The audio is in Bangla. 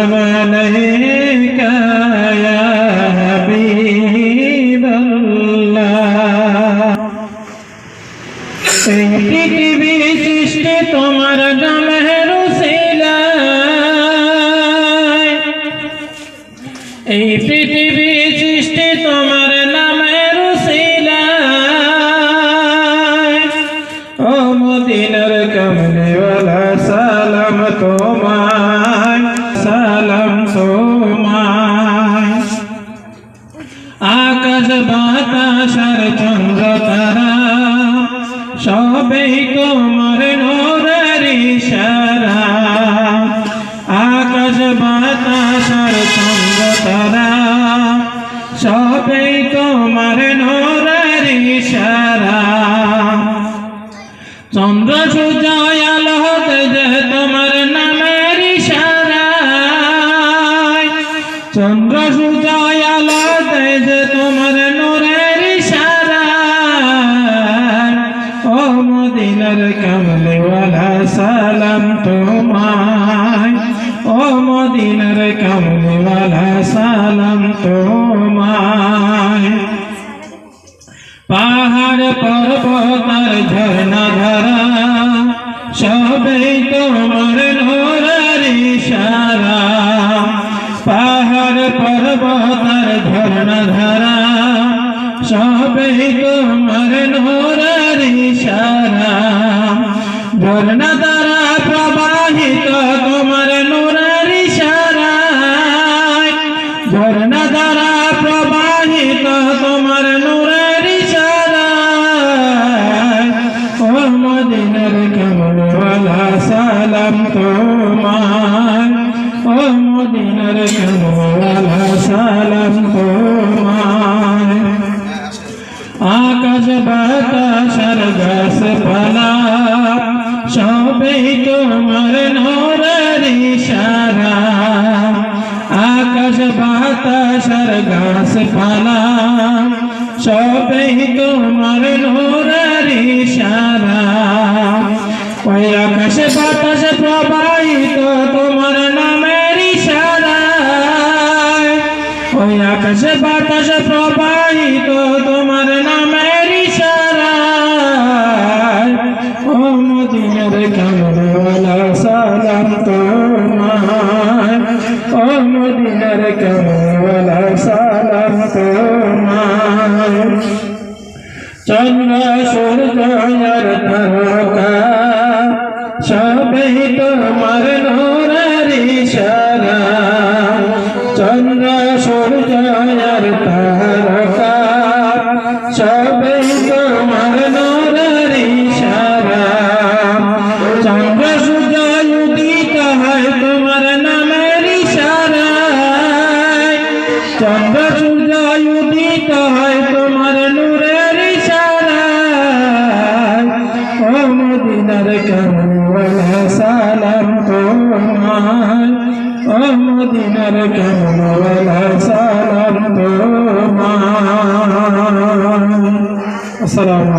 وسلم عليك يا حبيب الله পৃথিবী সৃষ্টি তোমার নামের এই আকাশ আর চন্দ্র তারা সবেই তোমার নোরের ইশারা। আকাশ বাতাস আর চন্দ্র তারা সবেই তোমার নোরের ইশারা। চন্দ্র সূর্য কমলেওয়ালা সালাম তোমায়। ও মদিনার কমলেওয়ালা সালাম তোমায়। পাহাড় পর্বত ঝর্ণা ধারা সবে তোমার নোরার ইশারা। পাহাড় পর্বত ঝর্ণা ধারা সবে তোমার নোরার ঝর্ণা দ্বারা প্রবাহিত তোমার নোরার ইশারায় ঝর্ণা দ্বারা প্রবাহিত তোমার নূরের ইশারায় ও মদিনার কমলওয়ালা সালাম তোমার। ও মদিনার কমলওয়ালা সালাম আকাশ বাতাস গাছপালা সবেই তোমার নূরের ইশারা। আকাশ বাতাস আর গাছপালা সবেই তোমার নূরের ইশারা। ওই আকাশ, বাতাস প্রবাহিত তোমার নামের ইশারায়। ওই আকাশ, বাতাস প্রবাহিত চন্দ্র সূর্য আর তারকা সবই তোমার নূরের ইশারা। চন্দ্র সূর্য আর তারকা সবই তোমার নূরের ইশারা। চন্দ্র সূর্য উদিত হয় তোমার মদিনার কমলওয়ালা সালাম তোমায় ও মদিনার কমলওয়ালা সালাম তোমায় আসসালামু